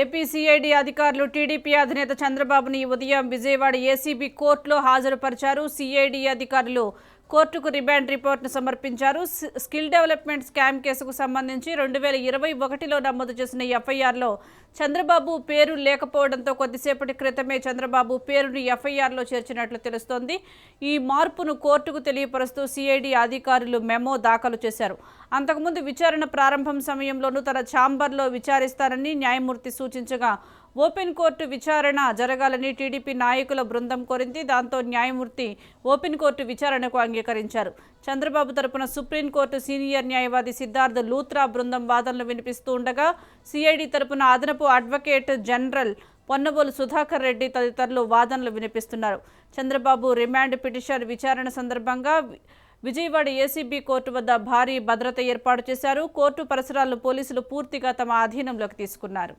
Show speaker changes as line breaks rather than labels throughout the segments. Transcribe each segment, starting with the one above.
ఏపీసీఐడి అధికారులు టీడీపీ అధినేత చంద్రబాబుని ఉదయం విజయవాడ ఏసీబీ కోర్టులో హాజరుపరిచారు. సిఐడి అధికారులు కోర్టుకు రిమాండ్ రిపోర్ట్ను సమర్పించారు. స్కిల్ డెవలప్మెంట్ స్కామ్ కేసుకు సంబంధించి రెండు వేల ఇరవై ఒకటిలో నమోదు చేసిన ఎఫ్ఐఆర్లో చంద్రబాబు పేరు లేకపోవడంతో కొద్దిసేపటి క్రితమే చంద్రబాబు పేరును ఎఫ్ఐఆర్లో చేర్చినట్లు తెలుస్తోంది. ఈ మార్పును కోర్టుకు తెలియపరుస్తూ సిఐడి అధికారులు మెమో దాఖలు చేశారు. అంతకుముందు విచారణ ప్రారంభం సమయంలోనూ తన ఛాంబర్లో విచారిస్తారని న్యాయమూర్తి సూచించగా ఓపెన్ కోర్టు విచారణ జరగాలని టీడీపీ నాయకుల బృందం కోరింది. దాంతో న్యాయమూర్తి ఓపెన్ కోర్టు విచారణకు అంగీకరించారు. చంద్రబాబు తరపున సుప్రీంకోర్టు సీనియర్ న్యాయవాది సిద్ధార్థ్ లూత్రా బృందం వాదనలు వినిపిస్తూ ఉండగా సిఐడి తరపున అదనపు అడ్వకేట్ జనరల్ పొన్నబోలు సుధాకర్ రెడ్డి తదితరులు వాదనలు వినిపిస్తున్నారు. చంద్రబాబు రిమాండ్ పిటిషన్ విచారణ సందర్భంగా విజయవాడ ఏసీబీ కోర్టు వద్ద భారీ భద్రత ఏర్పాటు చేశారు. కోర్టు పరిసరాలను పోలీసులు పూర్తిగా తమ అధీనంలోకి తీసుకున్నారు.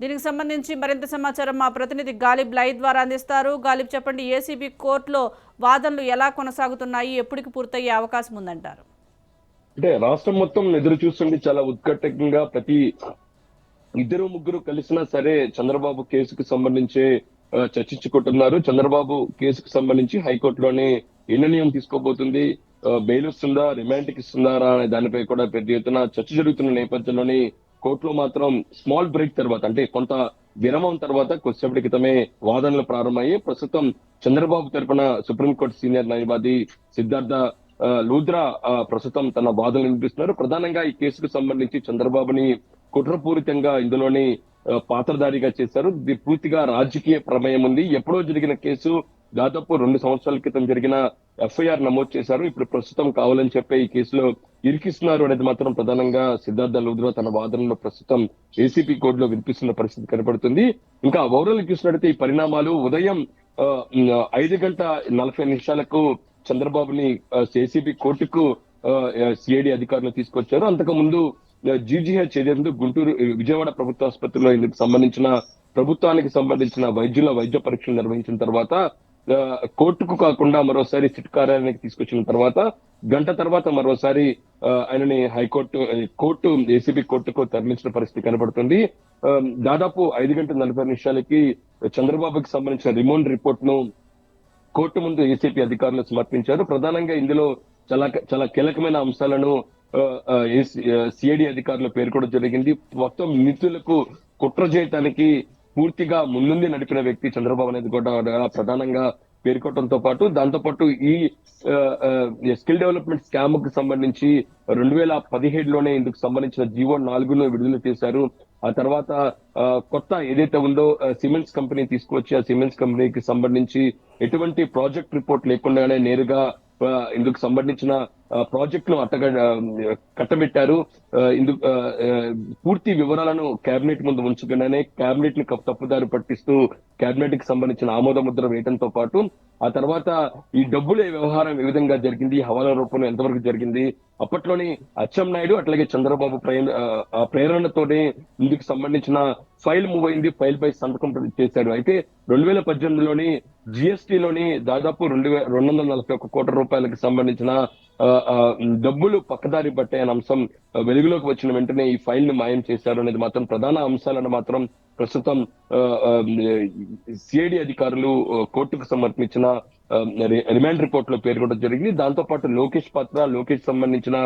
దీనికి సంబంధించి మరింత సమాచారం మా ప్రతినిధి గాలిబ్ లైవ్ ద్వారా అందిస్తారు. గాలిబ్ చెప్పండి ఏసీబీ కోర్టులో వాదనలు ఎలా కొనసాగుతున్నాయి? ఎప్పటికి పూర్తయ్యే అవకాశం ఉందంటారు?
అంటే రాష్ట్రం మొత్తం ఎదురు చూస్తుంది. చాలా ఉత్కటంగా ప్రతి ఇద్దరు ముగ్గురు కలిసినా సరే చంద్రబాబు కేసుకు సంబంధించి చర్చించుకుంటున్నారు. చంద్రబాబు కేసుకు సంబంధించి హైకోర్టులోనే ఏ నిర్ణయం తీసుకోబోతుంది. బెయిల్ వస్తుందా? రిమాండ్కి ఇస్తుందా అనే దానిపై కూడా పెద్ద ఎత్తున చర్చ జరుగుతున్న నేపథ్యంలోని కోర్టులో మాత్రం స్మాల్ బ్రేక్ తర్వాత అంటే కొంత విరమం తర్వాత కొద్దిసేపటి క్రితమే వాదనలు ప్రారంభమయ్యాయి ప్రస్తుతం చంద్రబాబు తరపున సుప్రీంకోర్టు సీనియర్ న్యాయవాది సిద్ధార్థ లూద్రా ప్రస్తుతం తన వాదనలు వినిపిస్తున్నారు. ప్రధానంగా ఈ కేసుకు సంబంధించి చంద్రబాబుని కుట్రపూరితంగా ఇందులోని పాత్రధారిగా చేశారు. ఇది పూర్తిగా రాజకీయ ప్రమేయం ఉంది. ఎప్పుడో జరిగిన కేసు దాదాపు రెండు సంవత్సరాల క్రితం జరిగిన ఎఫ్ఐఆర్ నమోదు చేశారు. ఇప్పుడు ప్రస్తుతం కావాలని చెప్పే ఈ కేసులో ఇరికిస్తున్నారు అనేది మాత్రం ప్రధానంగా సిద్ధార్థ లూద్రో తన వాదనలో ప్రస్తుతం ఏసీపీ కోర్టులో వినిపిస్తున్న పరిస్థితి కనబడుతుంది ఇంకా ఓవరాల్ చూసినట్లయితే ఈ పరిణామాలు ఉదయం ఐదు గంట నలభై నిమిషాలకు చంద్రబాబుని ఏసీబీ కోర్టుకు సిఐడి అధికారులు తీసుకొచ్చారు. అంతకు ముందు జీజీహెచ్ ఏదైతే గుంటూరు విజయవాడ ప్రభుత్వ ఆసుపత్రిలో ఇందుకు సంబంధించిన ప్రభుత్వానికి సంబంధించిన వైద్యుల వైద్య పరీక్షలు నిర్వహించిన తర్వాత కోర్టుకు కాకుండా మరోసారి సిట్ కార్యాలయానికి తీసుకొచ్చిన తర్వాత గంట తర్వాత మరోసారి ఆయనని హైకోర్టు కోర్టు ఏసీబీ కోర్టుకు తరలించిన పరిస్థితి కనబడుతుంది. దాదాపు ఐదు గంటల నలభై నిమిషాలకి చంద్రబాబుకి సంబంధించిన రిమోండ్ రిపోర్ట్ను కోర్టు ముందు ఏసీపీ అధికారులు సమర్పించారు. ప్రధానంగా ఇందులో చాలా చాలా కీలకమైన అంశాలను సిఐడి అధికారులు పేర్కొనడం జరిగింది. మొత్తం నిధులకు కుట్ర చేయటానికి పూర్తిగా ముందుండి నడిపిన వ్యక్తి చంద్రబాబు అనేది కూడా ప్రధానంగా పేర్కొవడంతో పాటు దాంతో పాటు ఈ స్కిల్ డెవలప్మెంట్ స్కామ్కు సంబంధించి రెండు వేల పదిహేడులోనే ఇందుకు సంబంధించిన జీవో నాలుగును విడుదల చేశారు. ఆ తర్వాత కొత్త ఏదైతే ఉందో సిమెంట్స్ కంపెనీ తీసుకువచ్చి ఆ సిమెంట్స్ కంపెనీకి సంబంధించి ఎటువంటి ప్రాజెక్ట్ రిపోర్ట్ లేకుండానే నేరుగా ఇందుకు సంబంధించిన ప్రాజెక్టులు అట్టగ కట్టబెట్టారు. ఇందుకు పూర్తి వివరాలను కేబినెట్ ముందు ఉంచకుండానే కేబినెట్ని తప్పుదారి పట్టిస్తూ కేబినెట్కి సంబంధించిన ఆమోద ముద్ర వేయడంతో పాటు ఆ తర్వాత ఈ డబ్బులే వ్యవహారం ఏ విధంగా జరిగింది హవాలా రూపంలో ఎంతవరకు జరిగింది అప్పట్లోని అచ్చెం నాయుడు అట్లాగే చంద్రబాబు ప్రేరణతోనే ఇందుకు సంబంధించిన ఫైల్ మూవ్ అయింది ఫైల్ పై సంతకం చేశాడు. అయితే రెండు వేల పద్దెనిమిదిలోని జిఎస్టీలోని దాదాపు రెండు వే రెండు వందల నలభై ఒక్క కోట్ల రూపాయలకు సంబంధించిన ఆ, డబ్బులు పక్కదారి పట్టే అనే అంశం వెలుగులోకి వచ్చిన వెంటనే ఈ ఫైల్ని మాయం చేశారు అనేది మాత్రం ప్రధాన అంశాలను మాత్రం ప్రస్తుతం సిఐడి అధికారులు కోర్టుకు సమర్పించిన రిమాండ్ రిపోర్ట్లో పేర్కొనడం జరిగింది. దాంతో పాటు లోకేష్ పాత్ర లోకేష్ సంబంధించిన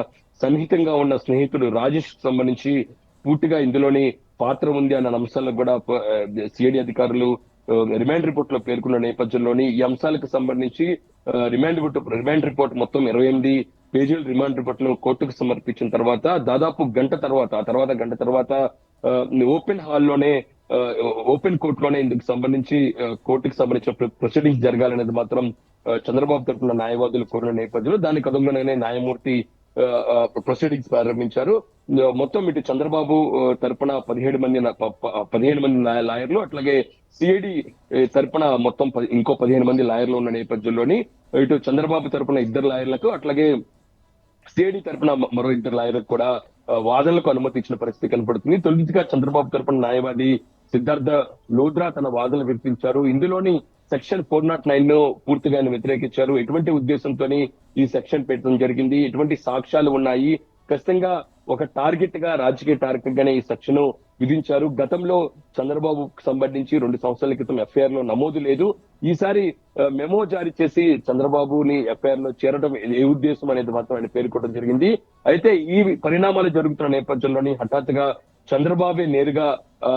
సన్నిహితంగా ఉన్న స్నేహితుడు రాజేష్కు సంబంధించి పూర్తిగా ఇందులోని పాత్ర ఉంది అన్న అంశాలకు కూడా సిఐడి అధికారులు రిమాండ్ రిపోర్ట్లో పేర్కొన్న నేపథ్యంలోని ఈ అంశాలకు సంబంధించి రిమాండ్ రిమాండ్ రిపోర్ట్ మొత్తం ఇరవై ఎనిమిది పేజీల రిమాండ్ రిపోర్ట్ను కోర్టుకు సమర్పించిన తర్వాత దాదాపు గంట తర్వాత ఆ తర్వాత గంట తర్వాత ఓపెన్ హాల్లోనే ఆ, ఓపెన్ కోర్టులోనే ఇందుకు సంబంధించి కోర్టుకు సంబంధించిన ప్రొసీడింగ్స్ జరగాలనేది మాత్రం చంద్రబాబు తరఫున న్యాయవాదులు కోరిన నేపథ్యంలో దానికి అనుగుణంగానే న్యాయమూర్తి ప్రొసీడింగ్స్ ప్రారంభించారు. మొత్తం ఇటు చంద్రబాబు తరపున పదిహేడు మంది పదిహేను పదిహేడు మంది లాయర్లు అట్లాగే సిఐడి తరపున మొత్తం ఇంకో పదిహేను మంది లాయర్లు ఉన్న నేపథ్యంలోని ఇటు చంద్రబాబు తరపున ఇద్దరు లాయర్లకు అట్లాగే సిఐడి తరపున మరో ఇద్దరు లాయర్లకు కూడా వాదనలకు అనుమతి ఇచ్చిన పరిస్థితి కనపడుతుంది. తొలిగా చంద్రబాబు తరపున న్యాయవాది సిద్ధార్థ లోద్రా తన వాదనలు వినిపించారు. ఇందులోని సెక్షన్ ఫోర్ నాట్ నైన్ను పూర్తిగా ఆయన వ్యతిరేకించారు. ఎటువంటి ఉద్దేశంతో ఈ సెక్షన్ పెట్టడం జరిగింది? ఎటువంటి సాక్ష్యాలు ఉన్నాయి? ఖచ్చితంగా ఒక టార్గెట్గా రాజకీయ టార్గెట్ గానే ఈ సెక్షన్ విధించారు. గతంలో చంద్రబాబుకు సంబంధించి రెండు సంవత్సరాల క్రితం ఎఫ్ఐఆర్లో నమోదు లేదు. ఈసారి మెమో జారీ చేసి చంద్రబాబుని ఎఫ్ఐఆర్లో చేరడం ఏ ఉద్దేశం అనేది మాత్రం ఆయన పేర్కొనడం జరిగింది. అయితే ఈ పరిణామాలు జరుగుతున్న నేపథ్యంలోని హఠాత్తుగా చంద్రబాబే నేరుగా ఆ,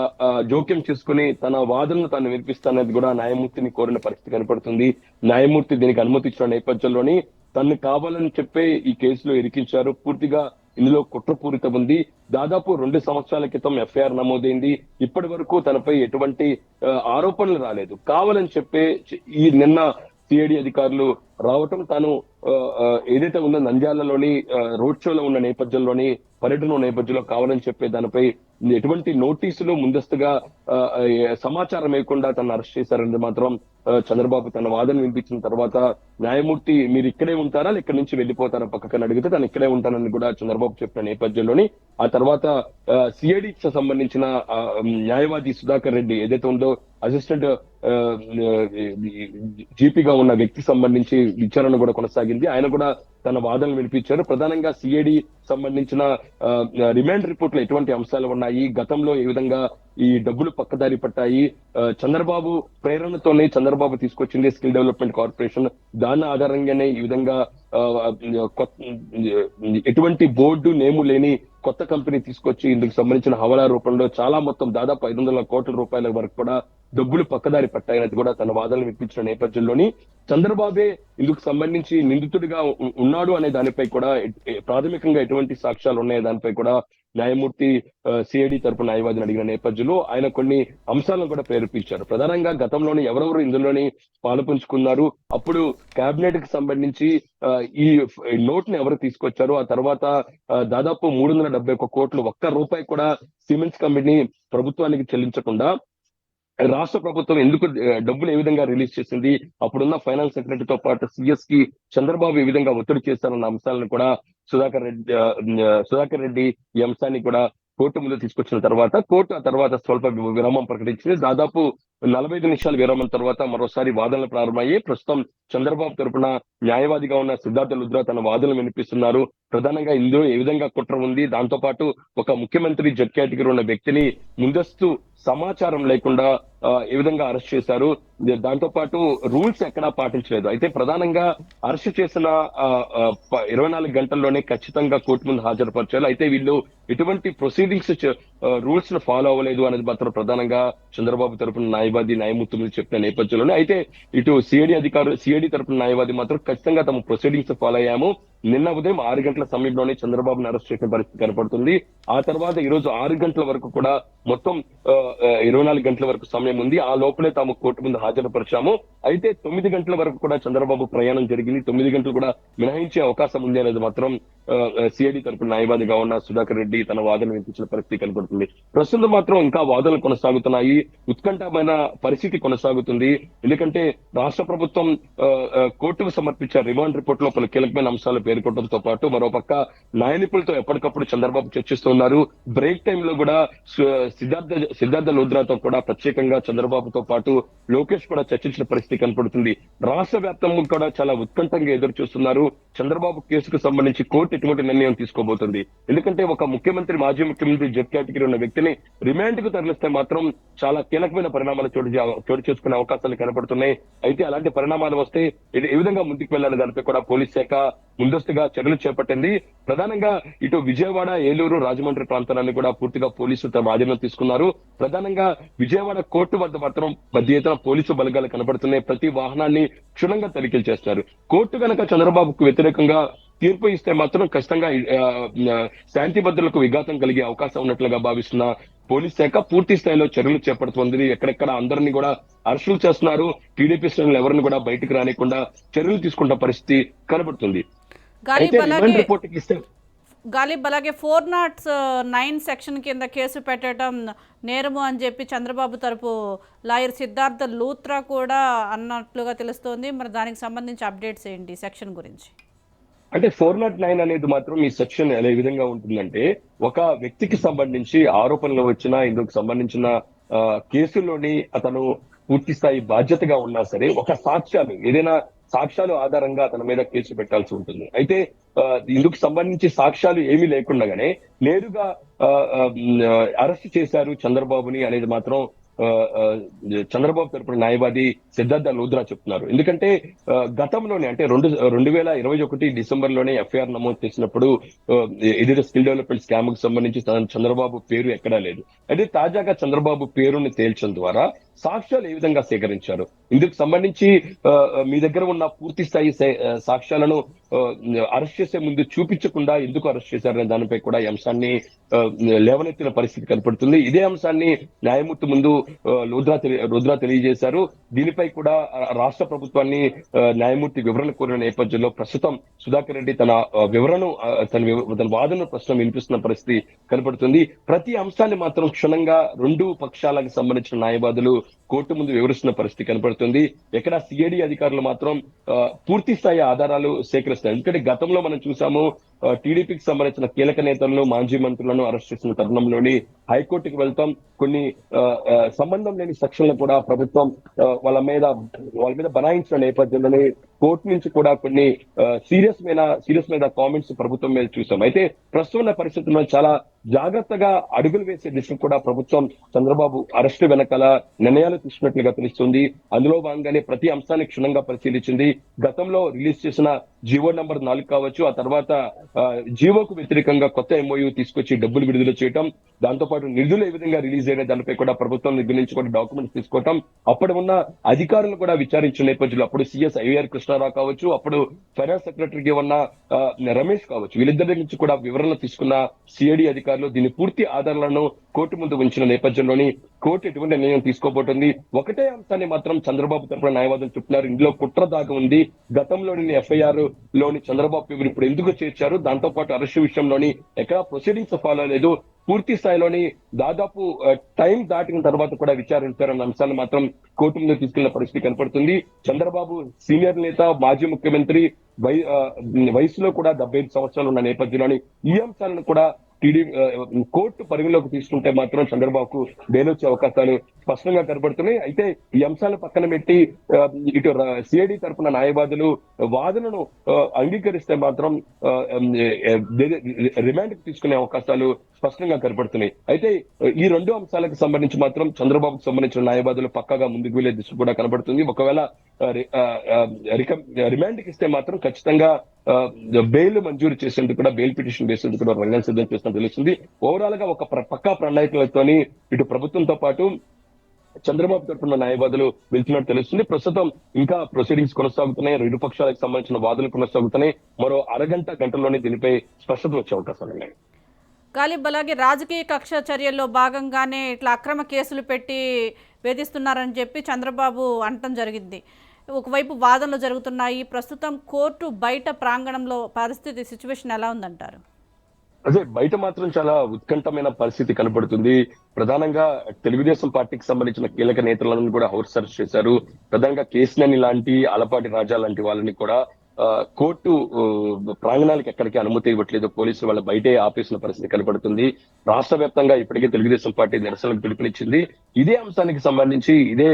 జోక్యం చేసుకుని తన వాదనను తాను వినిపిస్తానది కూడా న్యాయమూర్తిని కోరిన పరిస్థితి కనపడుతుంది. న్యాయమూర్తి దీనికి అనుమతి ఇచ్చిన నేపథ్యంలోని తను కావాలని చెప్పే ఈ కేసులో ఇరికించారు. పూర్తిగా ఇందులో కుట్రపూరితం ఉంది. దాదాపు రెండు సంవత్సరాల క్రితం ఎఫ్ఐఆర్ నమోదైంది. ఇప్పటి వరకు తనపై ఎటువంటి ఆరోపణలు రాలేదు. కావాలని చెప్పే ఈ నిన్న సిఐడి అధికారులు రావటం తాను ఏదైతే ఉందో నంద్యాలలోని రోడ్ షోలో ఉన్న నేపథ్యంలోని పర్యటన నేపథ్యంలో కావాలని చెప్పే దానిపై ఎటువంటి నోటీసులు ముందస్తుగా సమాచారం లేకుండా తను అరెస్ట్ చేశారని మాత్రం ఆ, చంద్రబాబు తన వాదన వినిపించిన తర్వాత న్యాయమూర్తి మీరు ఇక్కడే ఉంటారా? ఇక్కడి నుంచి వెళ్ళిపోతారా? పక్కన అడిగితే తను ఇక్కడే ఉంటానని కూడా చంద్రబాబు చెప్పిన నేపథ్యంలోని ఆ తర్వాత సిఐడి సంబంధించిన న్యాయవాది సుధాకర్ రెడ్డి ఏదైతే ఉందో అసిస్టెంట్ జీపీగా ఉన్న వ్యక్తికి సంబంధించి విచారణ కూడా కొనసాగింది. ఆయన కూడా తన వాదనలు వినిపించారు. ప్రధానంగా సిఐడి సంబంధించిన రిమాండ్ రిపోర్ట్లో ఎటువంటి అంశాలు ఉన్నాయి? గతంలో ఏ విధంగా ఈ డబ్బులు పక్కదారి పట్టాయి. ఆ, చంద్రబాబు ప్రేరణతోనే చంద్రబాబు తీసుకొచ్చింది స్కిల్ డెవలప్మెంట్ కార్పొరేషన్. దాని ఆధారంగానే ఈ విధంగా ఎటువంటి బోర్డు నేము లేని కొత్త కంపెనీ తీసుకొచ్చి ఇందుకు సంబంధించిన హవాలా రూపంలో చాలా మొత్తం దాదాపు ఐదు వందల కోట్ల రూపాయల వరకు కూడా డబ్బులు పక్కదారి పట్టాయనేది కూడా తన వాదనలు వినిపించిన నేపథ్యంలోని చంద్రబాబే ఇందుకు సంబంధించి నిందితుడిగా ఉన్నాడు అనే దానిపై కూడా ప్రాథమికంగా ఎటువంటి సాక్ష్యాలు ఉన్నాయి దానిపై కూడా న్యాయమూర్తి సిఐడి తరపు న్యాయవాదిని అడిగిన నేపథ్యంలో ఆయన కొన్ని అంశాలను కూడా ప్రేరేపించారు. ప్రధానంగా గతంలోని ఎవరెవరు ఇందులోని పాలుపంచుకున్నారు అప్పుడు కేబినెట్కి సంబంధించి ఈ నోట్ని ఎవరు తీసుకొచ్చారు ఆ తర్వాత దాదాపు మూడు వందల డెబ్బై ఒక్క కోట్లు ఒక్క రూపాయి కూడా సిమెంట్స్ కంపెనీ ప్రభుత్వానికి చెల్లించకుండా రాష్ట్ర ప్రభుత్వం ఎందుకు డబ్బులు ఏ విధంగా రిలీజ్ చేసింది? అప్పుడున్న ఫైనాన్స్ సెక్రటరీతో పాటు సిఎస్కి చంద్రబాబు ఏ విధంగా ఒత్తిడి చేశారన్న అంశాలను కూడా సుధాకర్ రెడ్డి సుధాకర్ రెడ్డి ఈ అంశాన్ని కూడా కోర్టు ముందు తీసుకొచ్చిన తర్వాత కోర్టు ఆ తర్వాత స్వల్ప విరామం ప్రకటించింది. దాదాపు నలభై ఐదు నిమిషాల విరామం తర్వాత మరోసారి వాదనలు ప్రారంభమయ్యి ప్రస్తుతం చంద్రబాబు తరపున న్యాయవాదిగా ఉన్న సిద్ధార్థ లుద్రా తన వాదనలు వినిపిస్తున్నారు. ప్రధానంగా ఇందులో ఏ విధంగా కుట్ర ఉంది? దాంతో పాటు ఒక ముఖ్యమంత్రి జడ్ కేటగిరీ ఉన్న వ్యక్తిని ముందస్తు సమాచారం లేకుండా ఏ విధంగా అరెస్ట్ చేశారు. దాంతో పాటు రూల్స్ ఎక్కడా పాటించలేదు. అయితే ప్రధానంగా అరెస్ట్ చేసిన ఆ, ఇరవై నాలుగు గంటల్లోనే ఖచ్చితంగా కోర్టు ముందు హాజరుపరచాలి అయితే వీళ్ళు ఎటువంటి ప్రొసీడింగ్స్ రూల్స్ను ఫాలో అవ్వలేదు అనేది మాత్రం ప్రధానంగా చంద్రబాబు తరపున న్యాయవాది న్యాయమూర్తులు చెప్పిన నేపథ్యంలోనే. అయితే ఇటు సిఐడి అధికారులు సిఐడి తరపున న్యాయవాది మాత్రం ఖచ్చితంగా తమ ప్రొసీడింగ్స్ ఫాలో అయ్యాము. నిన్న ఉదయం ఆరు గంటల సమయంలోనే చంద్రబాబును అరెస్ట్ చేసిన పరిస్థితి కనపడుతుంది. ఆ తర్వాత ఈ రోజు ఆరు గంటల వరకు కూడా మొత్తం ఇరవై నాలుగు గంటల వరకు సమయం ఉంది. ఆ లోపలే తాము కోర్టు ముందు హాజరుపరిచాము. అయితే తొమ్మిది గంటల వరకు కూడా చంద్రబాబు ప్రయాణం జరిగింది. తొమ్మిది గంటలు కూడా మినహాయించే అవకాశం ఉంది అనేది మాత్రం సిఐడి తరపున న్యాయవాదిగా ఉన్న సుధాకర్ రెడ్డి తన వాదన వినిపించిన పరిస్థితి కనపడుతుంది. ప్రస్తుతం మాత్రం ఇంకా వాదనలు కొనసాగుతున్నాయి. ఉత్కంఠమైన పరిస్థితి కొనసాగుతుంది. ఎందుకంటే రాష్ట్ర ప్రభుత్వం కోర్టుకు సమర్పించిన రిమాండ్ రిపోర్ట్లో పలు కీలకమైన అంశాలు పేర్కొనడంతో పాటు మరోపక్క నాయనిపులతో ఎప్పటికప్పుడు చంద్రబాబు చర్చిస్తున్నారు. బ్రేక్ టైమ్లో కూడా సిద్ధార్థ సిద్ధార్థ లోద్రాతో కూడా ప్రత్యేకంగా చంద్రబాబుతో పాటు లోకేష్ కూడా చర్చించిన పరిస్థితి కనపడుతుంది. రాష్ట్ర వ్యాప్తంగా కూడా చాలా ఉత్కంఠంగా ఎదురు చూస్తున్నారు. చంద్రబాబు కేసుకు సంబంధించి కోర్టు ఎటువంటి నిర్ణయం తీసుకోబోతుంది. ఎందుకంటే ఒక ముఖ్యమంత్రి మాజీ ముఖ్యమంత్రి జెడ్ కేటగిరీ ఉన్న వ్యక్తిని రిమాండ్కు తరలిస్తే మాత్రం చాలా కీలకమైన పరిణామాలు చోటు చోటు చేసుకునే అవకాశాలు కనపడుతున్నాయి. అయితే అలాంటి పరిణామాలు వస్తే ఏ విధంగా ముందుకు వెళ్ళాలి? దానిపై కూడా పోలీస్ శాఖ ముందస్తుగా చర్యలు చేపట్టింది. ప్రధానంగా ఇటు విజయవాడ ఏలూరు రాజమండ్రి ప్రాంతాలన్నీ కూడా పూర్తిగా పోలీసులు తమ ఆధీనంలో తీసుకున్నారు. ప్రధానంగా విజయవాడ కోర్టు వద్ద మాత్రం పెద్ద ఎత్తున పోలీసు బలగాలు కనబడుతున్నాయి. ప్రతి వాహనాన్ని క్షుణ్ణంగా తనిఖీలు చేస్తున్నారు. కోర్టు గనక చంద్రబాబుకు వ్యతిరేకంగా తీర్పు ఇస్తే మాత్రం ఖచ్చితంగా శాంతి భద్రతలకు విఘాతం కలిగే అవకాశం ఉన్నట్లుగా భావిస్తున్న పోలీస్ శాఖ పూర్తి స్థాయిలో చర్యలు చేపడుతుంది. ఎక్కడెక్కడ అందరినీ కూడా అరెస్టులు చేస్తున్నారు. టీడీపీ శ్రేణులు ఎవరిని కూడా బయటకు రానికుండా చర్యలు తీసుకుంటున్న పరిస్థితి కనబడుతుంది.
గాలిబ్ అలాగే గాలిబ్ ఫోర్ నాట్ నైన్ సెక్షన్ కింద కేసు పెట్టడం నేరము అని చెప్పి చంద్రబాబు తరపు లాయర్ సిద్ధార్థ లూత్రా కూడా అన్నట్లుగా తెలుస్తోంది. మరి దానికి సంబంధించి అప్డేట్స్ ఏంటి సెక్షన్ గురించి?
అంటే ఫోర్ నాట్ నైన్ అనేది మాత్రం ఈ సెక్షన్ ఏ విధంగా ఉంటుందంటే ఒక వ్యక్తికి సంబంధించి ఆరోపణలు వచ్చిన ఇందుకు సంబంధించిన ఆ, కేసుల్లోని అతను పూర్తి స్థాయి బాధ్యతగా ఉన్నా సరే ఒక సాక్ష్యాలు ఏదైనా సాక్ష్యాలు ఆధారంగా అతని మీద కేసు పెట్టాల్సి ఉంటుంది. అయితే ఇందుకు సంబంధించి సాక్ష్యాలు ఏమీ లేకుండానే నేరుగా అరెస్ట్ చేశారు చంద్రబాబుని అనేది మాత్రం ఆ, చంద్రబాబు తరపున న్యాయవాది సిద్ధార్థ లూద్రా చెప్తున్నారు. ఎందుకంటే ఆ, గతంలోనే అంటే రెండు రెండు వేల ఇరవై ఒకటి డిసెంబర్లోనే ఎఫ్ఐఆర్ నమోదు చేసినప్పుడు ఎదురు స్కిల్ డెవలప్మెంట్ స్కామ్కు సంబంధించి తన- చంద్రబాబు పేరు ఎక్కడా లేదు. అయితే తాజాగా చంద్రబాబు పేరుని తేల్చడం ద్వారా సాక్ష్యాలు ఏ విధంగా సేకరించారు? ఇందుకు సంబంధించి మీ దగ్గర ఉన్న పూర్తి స్థాయి సాక్ష్యాలను అరెస్ట్ చేసే ముందు చూపించకుండా ఎందుకు అరెస్ట్ చేశారనే దానిపై కూడా ఈ అంశాన్ని లేవనెత్తిన పరిస్థితి కనపడుతుంది. ఇదే అంశాన్ని న్యాయమూర్తి ముందు రుద్రా రుద్రా తెలియజేశారు. దీనిపై కూడా రాష్ట్ర ప్రభుత్వాన్ని న్యాయమూర్తి వివరణ కోరిన నేపథ్యంలో ప్రస్తుతం సుధాకర్ రెడ్డి తన ఆ, వివరణను తన తన వాదన ప్రస్తుతం వినిపిస్తున్న పరిస్థితి కనపడుతుంది. ప్రతి అంశాన్ని మాత్రం క్షుణ్ణంగా రెండు పక్షాలకు సంబంధించిన న్యాయవాదులు కోర్టు ముందు వివరిస్తున్న పరిస్థితి కనపడుతుంది. ఎక్కడ సిఐడి అధికారులు మాత్రం ఆ, పూర్తి స్థాయి ఆధారాలు సేకరిస్తారు ఎందుకంటే గతంలో మనం చూసాము టీడీపీకి సంబంధించిన కీలక నేతలను మాజీ మంత్రులను అరెస్ట్ చేసిన తరుణంలోని హైకోర్టుకి వెళ్తాం. కొన్ని ఆ, సంబంధం లేని సెక్షన్లు కూడా ప్రభుత్వం వాళ్ళ మీద వాళ్ళ మీద బనాయించిన నేపథ్యంలోనే కోర్టు నుంచి కూడా కొన్ని సీరియస్ మీద సీరియస్ మీద కామెంట్స్ ప్రభుత్వం మీద చూసాం. అయితే ప్రస్తుతం ఉన్న పరిస్థితుల్లో చాలా జాగ్రత్తగా అడుగులు వేసే దిశకు కూడా ప్రభుత్వం చంద్రబాబు అరెస్టు వెనకాల నిర్ణయాలు తీసుకున్నట్లుగా తెలుస్తుంది. అందులో భాగంగానే ప్రతి అంశాన్ని క్షుణ్ణంగా పరిశీలించింది. గతంలో రిలీజ్ చేసిన జీవో నంబర్ నాలుగు కావచ్చు. ఆ తర్వాత జీవోకు వ్యతిరేకంగా కొత్త ఎంఓయూ తీసుకొచ్చి డబ్బులు విడుదల చేయటం దాంతో పాటు నిధులు ఏ విధంగా రిలీజ్ అయిన దానిపై కూడా ప్రభుత్వం దగ్గర నుంచి కూడా డాక్యుమెంట్స్ తీసుకోవటం అప్పుడు ఉన్న అధికారులు కూడా విచారించిన నేపథ్యంలో అప్పుడు సిఎస్ ఐవీఆర్ కృష్ణారావు కావచ్చు అప్పుడు ఫైనాన్స్ సెక్రటరీకి ఉన్న రమేష్ కావచ్చు వీళ్ళిద్దరి నుంచి కూడా వివరణలు తీసుకున్న సిఐడి అధికారులు దీని పూర్తి ఆధారాలను కోర్టు ముందు ఉంచిన నేపథ్యంలోని కోర్టు ఎటువంటి నిర్ణయం తీసుకోబోతుంది. ఒకటే అంశాన్ని మాత్రం చంద్రబాబు తరపున న్యాయవాదులు చెప్తున్నారు ఇందులో కుట్ర దాకా ఉంది. గతంలోని ఎఫ్ఐఆర్ లోని చంద్రబాబు పేరు ఇప్పుడు ఎందుకు చేర్చారు? దాంతో పాటు అరెస్ట్ విషయంలోని ఎక్కడ ప్రొసీడింగ్స్ ఫాలో లేదు పూర్తి స్థాయిలోని దాదాపు టైం దాటిన తర్వాత కూడా విచారించారన్న అంశాన్ని మాత్రం కోర్టు ముందు తీసుకెళ్ళిన పరిస్థితి కనపడుతుంది. చంద్రబాబు సీనియర్ నేత మాజీ ముఖ్యమంత్రి వై వయసులో కూడా డెబ్బై ఐదు సంవత్సరాలు ఉన్న నేపథ్యంలోని ఈ అంశాలను కూడా టీడీ కోర్టు పరిగణలోకి తీసుకుంటే మాత్రం చంద్రబాబుకు బెయిలొచ్చే అవకాశాలు స్పష్టంగా కనబడుతున్నాయి. అయితే ఈ అంశాలను పక్కన పెట్టి ఇటు సిఐడి తరపున న్యాయవాదులు వాదనను అంగీకరిస్తే మాత్రం రిమాండ్కు తీసుకునే అవకాశాలు స్పష్టంగా కనపడుతున్నాయి అయితే ఈ రెండు అంశాలకు సంబంధించి మాత్రం చంద్రబాబుకు సంబంధించిన న్యాయవాదులు పక్కగా ముందుకు వెళ్ళే దిశ కూడా కనబడుతుంది. ఒకవేళ రిమాండ్కి ఇస్తే మాత్రం ఖచ్చితంగా బెయిల్ మంజూరు చేసేందుకు కూడా బెయిల్ పిటిషన్ వేసేందుకు కూడా రంగం సిద్ధం చేసినట్టు తెలుస్తుంది. ఓవరాల్గా ఒక ప్ర- పక్కా ప్రణాళికలతోని ఇటు ప్రభుత్వంతో పాటు చంద్రబాబు తరఫున న్యాయవాదులు వెళ్తున్నట్టు తెలుస్తుంది. ప్రస్తుతం ఇంకా ప్రొసీడింగ్స్ కొనసాగుతున్నాయి. రెండు పక్షాలకు సంబంధించిన వాదులు కొనసాగుతున్నాయి. మరో అరగంట గంటల్లోనే దీనిపై స్పష్టత వచ్చే అవకాశాలు ఉన్నాయి.
గాలిబ్ అలాగే రాజకీయ కక్ష చర్యల్లో భాగంగానే ఇట్లా అక్రమ కేసులు పెట్టి వేధిస్తున్నారని చెప్పి చంద్రబాబు అనటం జరిగింది. ఒకవైపు వాదనలు జరుగుతున్నాయి. ప్రస్తుతం కోర్టు బయట ప్రాంగణంలో పరిస్థితి సిచ్యువేషన్ ఎలా ఉందంటారు?
అదే బయట మాత్రం చాలా ఉత్కంఠమైన పరిస్థితి కనబడుతుంది. ప్రధానంగా తెలుగుదేశం పార్టీకి సంబంధించిన కీలక నేతలను కూడా హౌస్ అరెస్ట్ చేశారు. ప్రధానంగా కేసినేని లాంటి అలపాటి రాజా లాంటి వాళ్ళని కూడా కోర్టు ప్రాంగణాలకు ఎక్కడికి అనుమతి ఇవ్వట్లేదు. పోలీసులు వాళ్ళ బయటే ఆపేసిన పరిస్థితి కనబడుతుంది రాష్ట్ర వ్యాప్తంగా ఇప్పటికే తెలుగుదేశం పార్టీ నిరసనకు పిలుపునిచ్చింది. ఇదే అంశానికి సంబంధించి ఇదే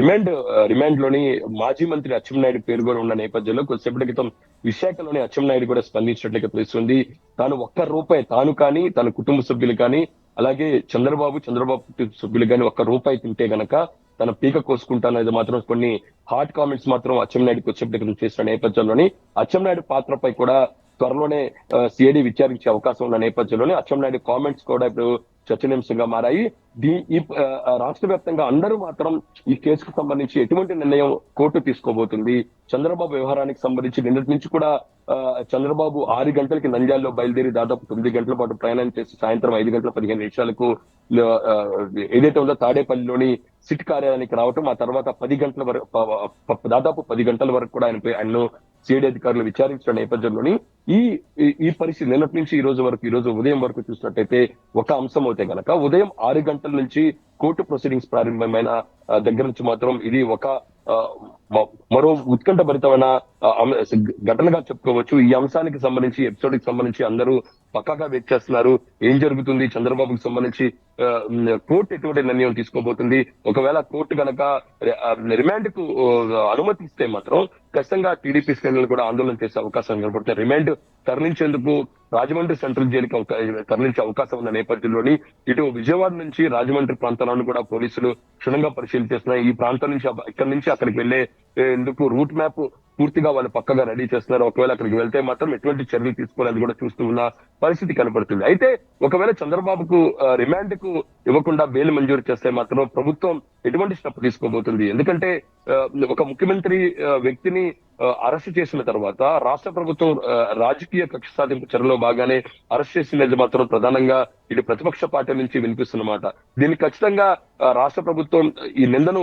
రిమాండ్ రిమాండ్లోని మాజీ మంత్రి అచ్చెన్నాయుడు పేరు కూడా ఉన్న నేపథ్యంలో కొద్దిసేపటి క్రితం విశాఖలోని అచ్చెన్నాయుడు కూడా స్పందించినట్లుగా తెలుస్తుంది. తాను ఒక్క రూపాయి తాను కానీ తన కుటుంబ సభ్యులు కానీ అలాగే చంద్రబాబు చంద్రబాబు సభ్యులు కానీ ఒక్క రూపాయి తింటే గనక తన పీక కోసుకుంటాననేది మాత్రం కొన్ని హాట్ కామెంట్స్ మాత్రం అచ్చెంనాయుడికి వచ్చేప్పటి చేసిన నేపథ్యంలోని అచ్చెంనాయుడు పాత్రపై కూడా త్వరలోనే సిఐడి విచారించే అవకాశం ఉన్న నేపథ్యంలోనే అచ్చెంనాయుడు కామెంట్స్ కూడా ఇప్పుడు చర్చనీయాంశంగా మారాయి దీ ఈ రాష్ట్ర వ్యాప్తంగా అందరూ మాత్రం ఈ కేసుకు సంబంధించి ఎటువంటి నిర్ణయం కోర్టు తీసుకోబోతుంది? చంద్రబాబు వ్యవహారానికి సంబంధించి నిన్నటి నుంచి కూడా చంద్రబాబు ఆరు గంటలకి నంద్యాలలో బయలుదేరి దాదాపు తొమ్మిది గంటల పాటు ప్రయాణం చేసి సాయంత్రం ఐదు గంటల పదిహేను నిమిషాలకు ఏదైతే ఉందో తాడేపల్లిలోని సిట్ కార్యాలయానికి రావటం ఆ తర్వాత పది గంటల వరకు దాదాపు పది గంటల వరకు కూడా ఆయన ఆయన్ను సిఐడి అధికారులు విచారించిన నేపథ్యంలోని ఈ ఈ- పరిస్థితి నిన్నటి నుంచి ఈ రోజు వరకు ఈ రోజు ఉదయం వరకు చూసినట్టయితే ఒక అంశం అయితే గనక ఉదయం ఆరు గంటల నుంచి కోర్టు ప్రొసీడింగ్స్ ప్రారంభమైన దగ్గర నుంచి మాత్రం ఇది ఒక ఆ, మరో ఉత్కంఠభరితమైన భరితమైన ఘటనగా చెప్పుకోవచ్చు. ఈ అంశానికి సంబంధించి ఎపిసోడ్కి సంబంధించి అందరూ పక్కాగా వెయిట్ చేస్తున్నారు. ఏం జరుగుతుంది? చంద్రబాబుకి సంబంధించి కోర్టు ఎటువంటి నిర్ణయం తీసుకోబోతుంది? ఒకవేళ కోర్టు కనుక రిమాండ్కు అనుమతి ఇస్తే మాత్రం ఖచ్చితంగా టీడీపీ శ్రేణులు కూడా ఆందోళన చేసే అవకాశం కనబడుతుంది. రిమాండ్ తరలించేందుకు రాజమండ్రి సెంట్రల్ జైలుకి తరలించే అవకాశం ఉన్న నేపథ్యంలోని ఇటు విజయవాడ నుంచి రాజమండ్రి ప్రాంతాలను కూడా పోలీసులు క్షుణ్ణంగా పరిశీలిస్తున్నారు ఈ ప్రాంతం నుంచి ఇక్కడి నుంచి అక్కడికి వెళ్ళే ఎందుకు రూట్ మ్యాప్ పూర్తిగా వాళ్ళు పక్కగా రెడీ చేస్తున్నారు. ఒకవేళ అక్కడికి వెళ్తే మాత్రం ఎటువంటి చర్యలు తీసుకోవాలని కూడా చూస్తూ ఉన్న పరిస్థితి కనపడుతుంది. అయితే ఒకవేళ చంద్రబాబుకు రిమాండ్కు ఇవ్వకుండా బెయిల్ మంజూరు చేస్తే మాత్రం ప్రభుత్వం ఎటువంటి స్టెప్ తీసుకోబోతుంది? ఎందుకంటే ఒక ముఖ్యమంత్రి వ్యక్తిని అరెస్ట్ చేసిన తర్వాత రాష్ట్ర ప్రభుత్వం రాజకీయ కక్ష సాధింపు చర్యలో బాగానే అరెస్ట్ చేసినది మాత్రం ప్రధానంగా ఇటు ప్రతిపక్ష పార్టీ నుంచి వినిపిస్తున్నమాట దీన్ని ఖచ్చితంగా రాష్ట్ర ప్రభుత్వం ఈ నిందను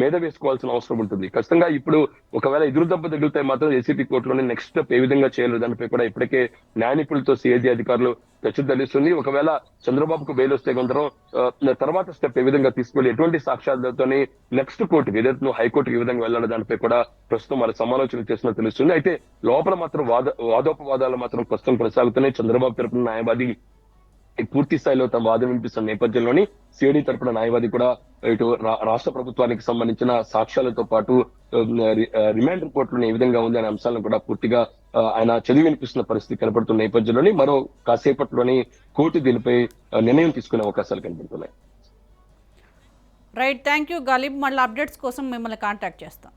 మీద వేసుకోవాల్సిన అవసరం ఉంటుంది. ఖచ్చితంగా ఇప్పుడు ఒకవేళ ఎదురు దెబ్బ తగిలితే మాత్రం ఏసీపీ కోర్టులోనే నెక్స్ట్ స్టెప్ ఏ విధంగా చేయాలి దానిపై కూడా ఇప్పటికే న్యాయ నిపుణులతో సిఐడి అధికారులు చర్చ తెలుస్తుంది ఒకవేళ చంద్రబాబుకు బెయిల్ వస్తే కొందరం తర్వాత స్టెప్ ఏ విధంగా తీసుకెళ్ళి ఎటువంటి సాక్ష్యాలతోని నెక్స్ట్ కోర్టుకి ఏదైతే నువ్వు హైకోర్టుకి ఏ విధంగా వెళ్ళాలి దానిపై కూడా ప్రస్తుతం వాళ్ళ సమాలోచన చేస్తున్నట్టు తెలుస్తుంది. అయితే లోపల మాత్రం వాద వాదోపవాదాలు మాత్రం ప్రస్తుతం కొనసాగుతున్నాయి. చంద్రబాబు తరపున న్యాయవాది పూర్తి స్థాయిలో తమ వాదన వినిపిస్తున్న నేపథ్యంలోని సిఐడి తరపున న్యాయవాది కూడా ఇటు రాష్ట్ర ప్రభుత్వానికి సంబంధించిన సాక్ష్యాలతో పాటు రిమాండ్ రిపోర్ట్లు ఏ విధంగా ఉంది అనే అంశాలను కూడా పూర్తిగా ఆయన చదివి వినిపిస్తున్న పరిస్థితి కనపడుతున్న నేపథ్యంలోని మరో కాసేపట్లోని కోర్టు దీనిపై నిర్ణయం తీసుకునే అవకాశాలు కనిపిస్తున్నాయి
రైట్ థ్యాంక్ యూ గాలిబ్ మళ్ళీ అప్డేట్స్ కోసం మిమ్మల్ని కాంటాక్ట్ చేస్తాం.